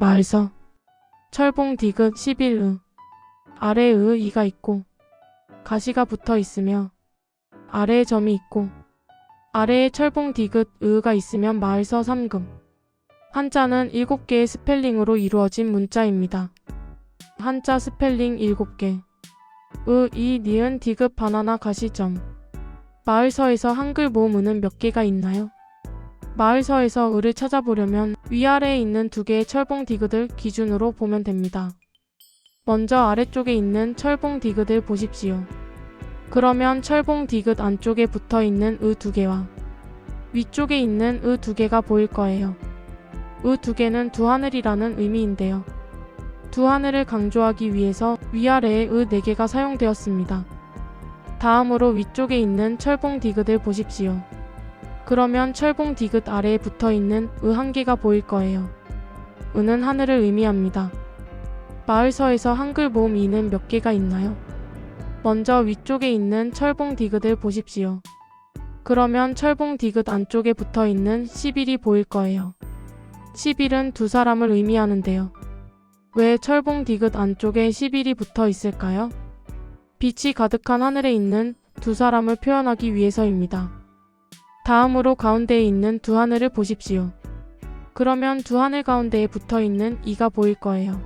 마을서. 철봉 디귿 11의 아래에 의 이가 있고 가시가 붙어 있으며 아래에 점이 있고 아래에 철봉 디귿 의가 있으면 마을서 3금. 한자는 7개의 스펠링으로 이루어진 문자입니다. 한자 스펠링 7개. 의, 이, 니은, 디귿, 바나나, 가시점. 마을서에서 한글 모음은 몇 개가 있나요? 마을서에서 을을 찾아보려면 위아래에 있는 두 개의 철봉 디귿을 기준으로 보면 됩니다. 먼저 아래쪽에 있는 철봉 디귿을 보십시오. 그러면 철봉 디귿 안쪽에 붙어 있는 의 두 개와 위쪽에 있는 의 두 개가 보일 거예요. 의 두 개는 두 하늘이라는 의미인데요. 두 하늘을 강조하기 위해서 위아래에 의네 개가 사용되었습니다. 다음으로 위쪽에 있는 철봉 디귿을 보십시오. 그러면 철봉 디귿 아래에 붙어 있는 의 한 개가 보일 거예요. 의는 하늘을 의미합니다. 마을서에서 한글 모음 이는 몇 개가 있나요? 먼저 위쪽에 있는 철봉 디귿을 보십시오. 그러면 철봉 디귿 안쪽에 붙어 있는 11이 보일 거예요. 11은 두 사람을 의미하는데요. 왜 철봉 디귿 안쪽에 11이 붙어 있을까요? 빛이 가득한 하늘에 있는 두 사람을 표현하기 위해서입니다. 다음으로 가운데에 있는 두 하늘을 보십시오. 그러면 두 하늘 가운데에 붙어 있는 이가 보일 거예요.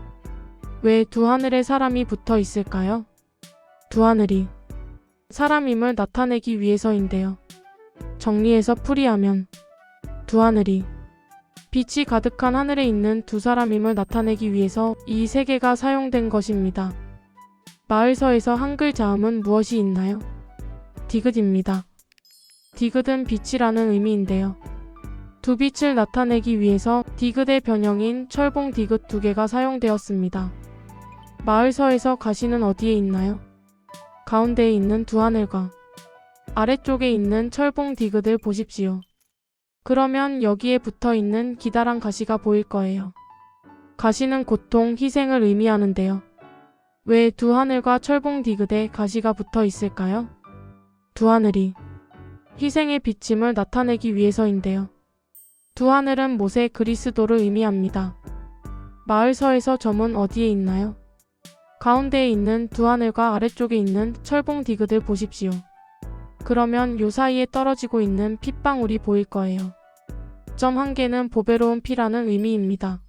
왜 두 하늘에 사람이 붙어 있을까요? 두 하늘이 사람임을 나타내기 위해서인데요. 정리해서 풀이하면 두 하늘이 빛이 가득한 하늘에 있는 두 사람임을 나타내기 위해서 이 세 개가 사용된 것입니다. 마을서에서 한글 자음은 무엇이 있나요? 디귿입니다. 디귿은 빛이라는 의미인데요. 두 빛을 나타내기 위해서 디귿의 변형인 철봉 디귿 두 개가 사용되었습니다. 마을서에서 가시는 어디에 있나요? 가운데에 있는 두 하늘과 아래쪽에 있는 철봉 디귿을 보십시오. 그러면 여기에 붙어 있는 기다란 가시가 보일 거예요. 가시는 고통, 희생을 의미하는데요. 왜 두 하늘과 철봉 디귿에 가시가 붙어 있을까요? 두 하늘이 희생의 비침을 나타내기 위해서인데요. 두 하늘은 모세 그리스도를 의미합니다. 마을서에서 점은 어디에 있나요? 가운데에 있는 두 하늘과 아래쪽에 있는 철봉 디귿을 보십시오. 그러면 요 사이에 떨어지고 있는 핏방울이 보일 거예요. 점 한 개는 보배로운 피라는 의미입니다.